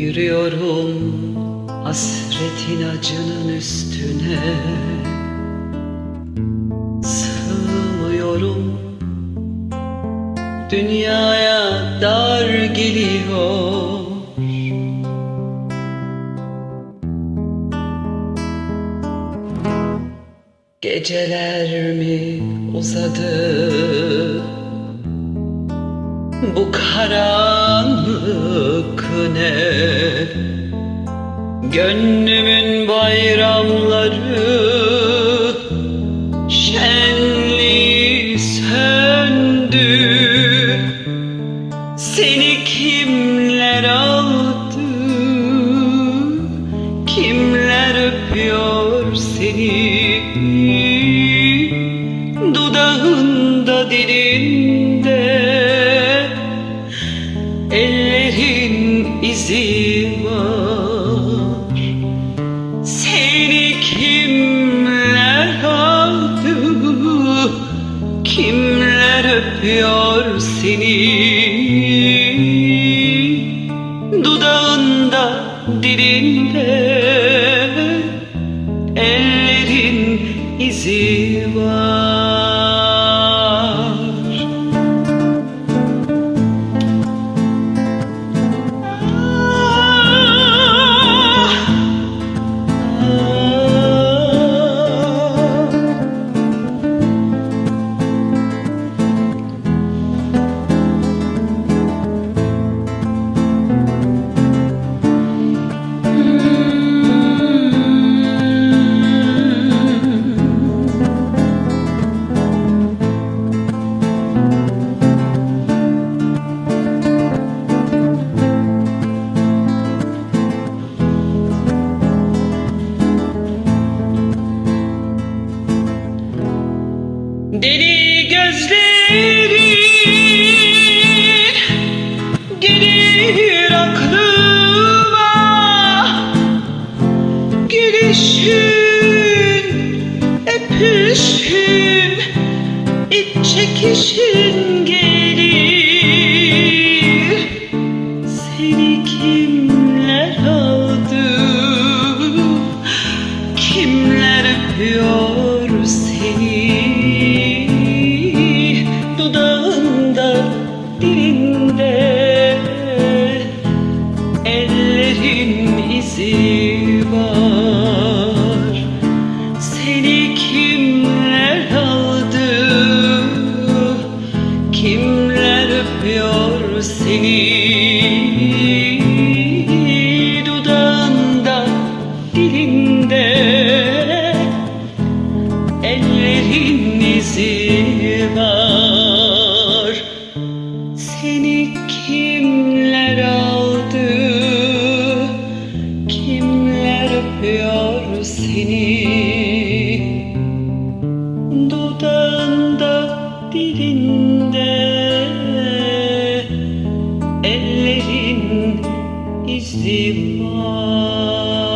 Yürüyorum hasretin acının üstüne. Sığmıyorum. Dünyaya dar geliyor. Geceler mi uzadı Bu karanlık ne? Gönlümün bayramları Şenliği söndü. Seni kimler aldı? Kimler öpüyor seni? Dudağında dilinde Seni kimler aldı? Kimler öpüyor seni? Dudağında dilinde Ellerin izi var gözlerin gelir aklıma. Gülüşün, öpüşün, iç çekişin gelir Kimler öpüyor seni? Dudağında, dilinde Ellerin izi var. Seni kimler aldı? Kimler öpüyor seni Ellerin izi var